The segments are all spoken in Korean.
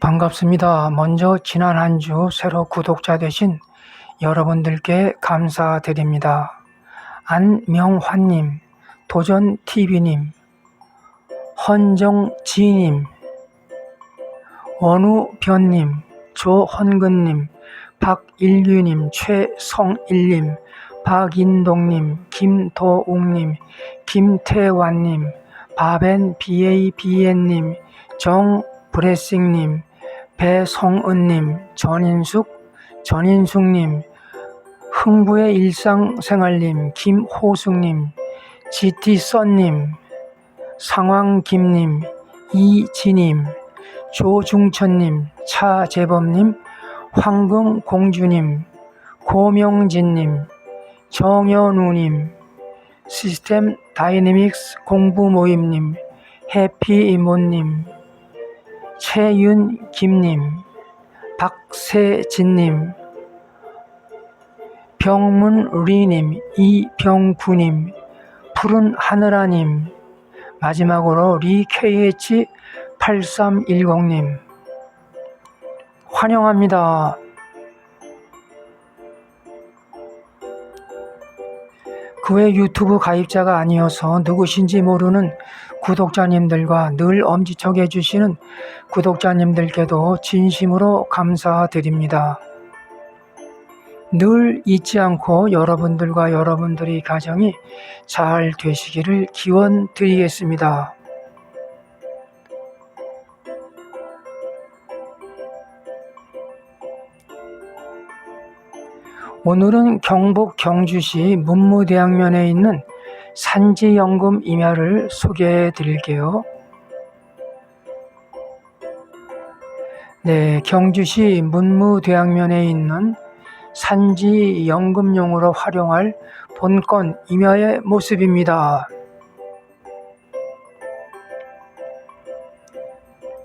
반갑습니다. 먼저 지난 한 주 새로 구독자 되신 여러분들께 감사드립니다. 안명환님, 도전TV님, 헌정지님, 원우변님, 조헌근님, 박일규님, 최성일님, 박인동님, 김도웅님, 김태환님, 바벤BABN님, 정브레싱님, 배성은님, 전인숙, 전인숙님, 흥부의 일상생활님, 김호숙님, 지티썬님, 상황김님, 이진님, 조중천님, 차재범님, 황금공주님, 고명진님, 정현우님, 시스템 다이내믹스 공부모임님, 해피이모님, 최윤김님, 박세진님, 병문리님, 이병구님, 푸른 하늘아님, 마지막으로 리KH8310님, 환영합니다. 그외 유튜브 가입자가 아니어서 누구신지 모르는 구독자님들과 늘 엄지척 해 주시는 구독자님들께도 진심으로 감사드립니다. 늘 잊지 않고 여러분들과 여러분들의 가정이 잘 되시기를 기원 드리겠습니다. 오늘은 경북 경주시 문무대학면에 있는 산지연금 임야를 소개해 드릴게요. 네, 경주시 문무대학면에 있는 산지연금용으로 활용할 본건 임야의 모습입니다.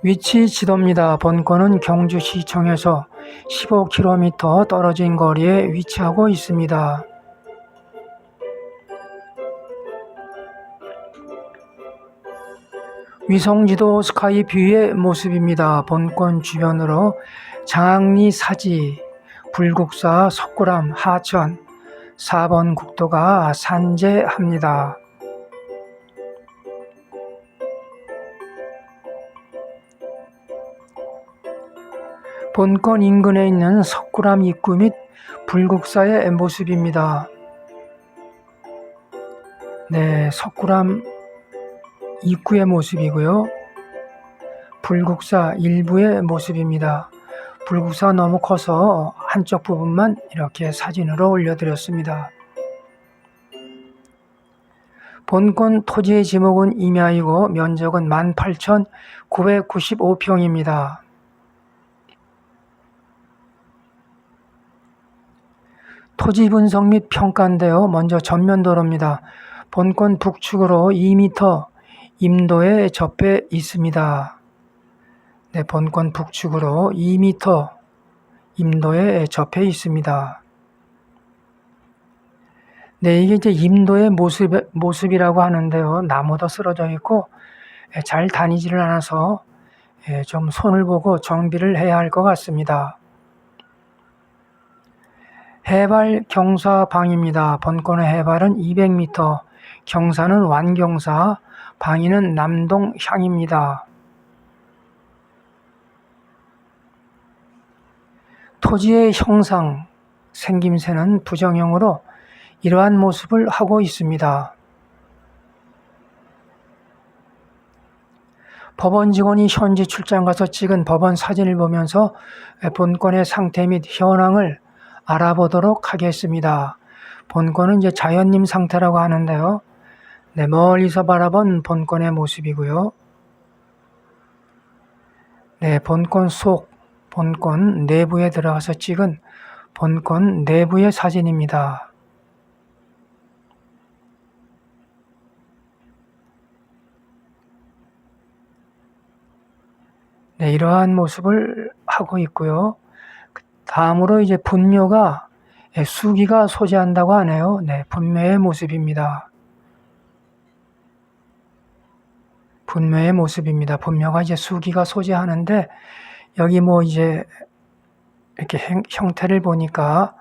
위치 지도입니다. 본건은 경주시청에서 15km 떨어진 거리에 위치하고 있습니다. 위성지도 스카이뷰의 모습입니다. 본권 주변으로 장리 사지, 불국사, 석굴암, 하천, 4번 국도가 산재합니다. 본권 인근에 있는 석굴암 입구 및 불국사의 모습입니다. 네, 석굴암 입구의 모습이고요. 불국사 일부의 모습입니다. 불국사 너무 커서 한쪽 부분만 이렇게 사진으로 올려드렸습니다. 본권 토지의 지목은 임야이고 면적은 18,995평입니다. 토지 분석 및 평가인데요. 먼저 전면도로입니다. 본권 북측으로 2m 임도에 접해 있습니다. 네, 본권 북측으로 2m 임도에 접해 있습니다. 네, 이게 이제 임도의 모습, 모습이라고 하는데요. 나무도 쓰러져 있고, 예, 잘 다니지를 않아서 예, 좀 손을 보고 정비를 해야 할 것 같습니다. 해발 경사방입니다. 본권의 해발은 200m, 경사는 완경사, 방위는 남동향입니다. 토지의 형상, 생김새는 부정형으로 이러한 모습을 하고 있습니다. 법원 직원이 현지 출장 가서 찍은 법원 사진을 보면서 본권의 상태 및 현황을 알아보도록 하겠습니다. 본권은 이제 자연님 상태라고 하는데요. 네, 멀리서 바라본 본권의 모습이고요. 네, 본권 속, 본권 내부에 들어가서 찍은 본권 내부의 사진입니다. 네, 이러한 모습을 하고 있고요. 다음으로 이제 분묘가 예, 수기가 소재한다고 하네요. 네, 분묘의 모습입니다. 분묘의 모습입니다. 분묘가 이제 수기가 소재하는데 여기 뭐 이제 이렇게 행- 형태를 보니까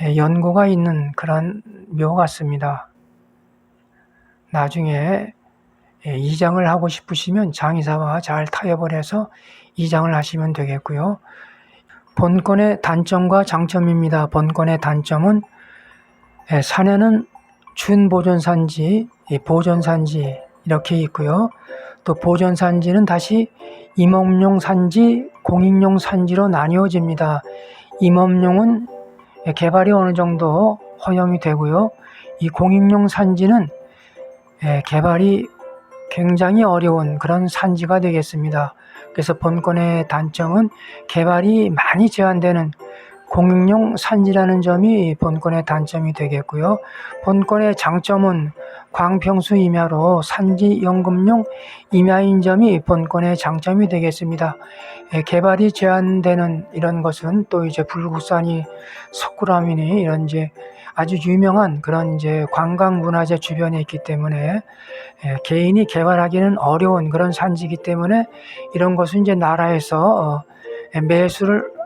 예, 연고가 있는 그런 묘 같습니다. 나중에 예, 이장을 하고 싶으시면 장의사와 잘 타협을 해서 이장을 하시면 되겠고요. 본권의 단점과 장점입니다. 본권의 단점은 예, 산에는 준보존산지, 이 보존산지 이렇게 있고요. 또 보존 산지는 다시 임업용 산지, 공익용 산지로 나뉘어집니다. 임업용은 개발이 어느 정도 허용이 되고요. 이 공익용 산지는 예, 개발이 굉장히 어려운 그런 산지가 되겠습니다. 그래서 본권의 단점은 개발이 많이 제한되는 공익용 산지라는 점이 본권의 단점이 되겠고요. 본권의 장점은 광평수 임야로 산지 연금용 임야인 점이 본권의 장점이 되겠습니다. 예, 개발이 제한되는 이런 것은 또 이제 불국산이 석굴암이니 이런 이제 아주 유명한 그런 이제 관광 문화재 주변에 있기 때문에 예, 개인이 개발하기는 어려운 그런 산지이기 때문에 이런 것은 이제 나라에서 어, 매수를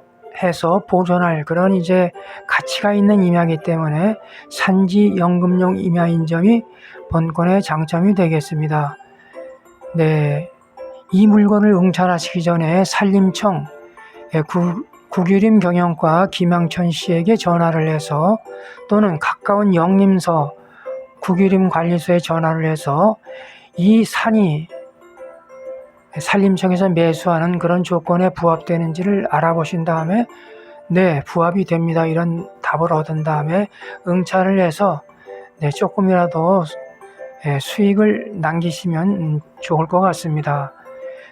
해서 보존할 그런 이제 가치가 있는 임야이기 때문에 산지 연금용 임야인 점이 본권의 장점이 되겠습니다. 네. 이 물건을 응찰하시기 전에 산림청 예, 구, 구규림 경영과 김양천 씨에게 전화를 해서 또는 가까운 영림서 구규림 관리소에 전화를 해서 이 산이 산림청에서 매수하는 그런 조건에 부합되는지를 알아보신 다음에 네, 부합이 됩니다. 이런 답을 얻은 다음에 응찰을 해서 네, 조금이라도 예, 수익을 남기시면 음, 좋을 것 같습니다.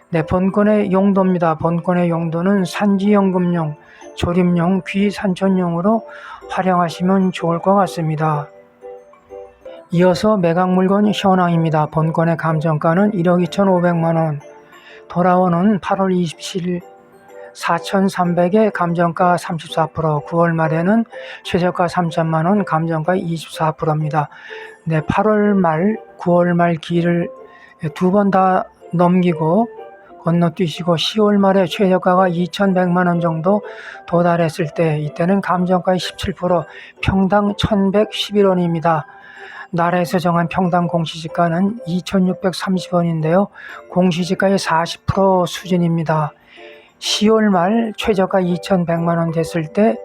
네, 본권의 용도입니다. 본권의 용도는 산지연금용, 조림용, 귀산촌용으로 활용하시면 좋을 것 같습니다. 이어서 매각물건 현황입니다. 본권의 감정가는 1억 2,500만원, 돌아오는 8월 27일 4,300에 감정가 34%, 9월 말에는 최저가 3천만 원, 감정가 24%입니다. 네, 8월 말, 9월 말 기를 두 번 다 넘기고 건너뛰시고 10월 말에 최저가가 2,100만 원 정도 도달했을 때 이때는 감정가의 17% 평당 1,111원입니다. 나라에서 정한 평당 공시지가는 2,630원인데요. 공시지가의 40% 수준입니다. 10월 말 최저가 2,100만 원 됐을 때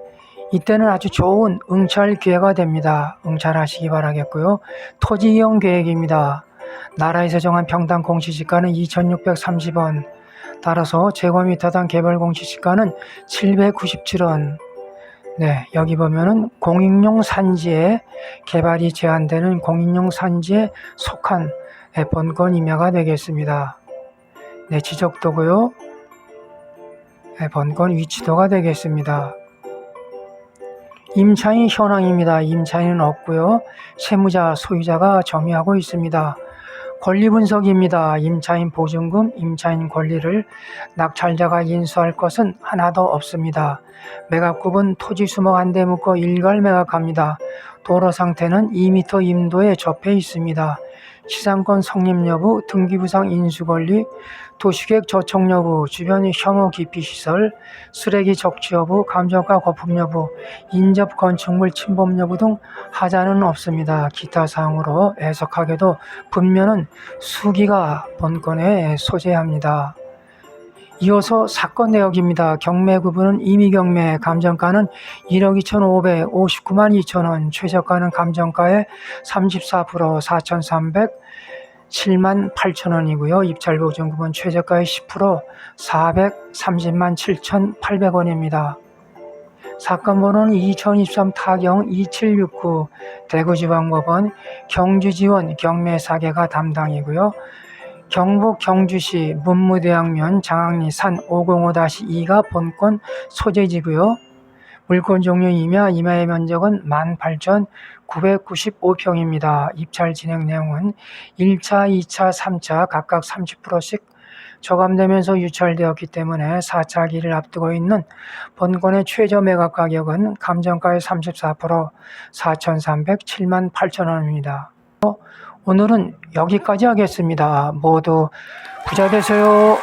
이때는 아주 좋은 응찰 기회가 됩니다. 응찰하시기 바라겠고요. 토지 이용 계획입니다. 나라에서 정한 평당 공시지가는 2,630원. 따라서 제곱미터당 개발 공시지가는 797원. 네, 여기 보면은 공익용 산지에 개발이 제한되는 공익용 산지에 속한 본권 임야가 되겠습니다. 네, 지적도고요. 네, 번건 위치도가 되겠습니다. 임차인 현황입니다. 임차인은 없고요. 세무자, 소유자가 점유하고 있습니다. 권리 분석입니다. 임차인 보증금, 임차인 권리를 낙찰자가 인수할 것은 하나도 없습니다. 매각급은 토지 수목 한 대 묶어 일괄 매각합니다. 도로 상태는 2m 임도에 접해 있습니다. 시상권 성립 여부, 등기부상 인수 권리, 도시계획 저촉 여부, 주변 혐오 기피 시설, 쓰레기 적치 여부, 감정가 거품 여부, 인접 건축물 침범 여부 등 하자는 없습니다. 기타 사항으로 해석하게도 분면은 수기가 본건에 소재합니다. 이어서 사건 내역입니다. 경매 구분은 임의 경매, 감정가는 1억 2,559만 2천원, 최저가는 감정가의 34% 4,300, 7만 8천원이고요. 입찰 보증금은 최저가의 10% 430만 7,800원입니다. 사건 번호는 2023 타경 2769 대구지방법원 경주지원 경매사계가 담당이고요. 경북 경주시 문무대학면 장학리 산 505-2가 본권 소재지고요. 물건 종류 임야, 임야의 면적은 18,995평입니다. 입찰 진행 내용은 1차, 2차, 3차 각각 30%씩 저감되면서 유찰되었기 때문에 4차 기를 앞두고 있는 본권의 최저 매각 가격은 감정가의 34% 4,307만 8천 원입니다. 오늘은 여기까지 하겠습니다. 모두 부자 되세요.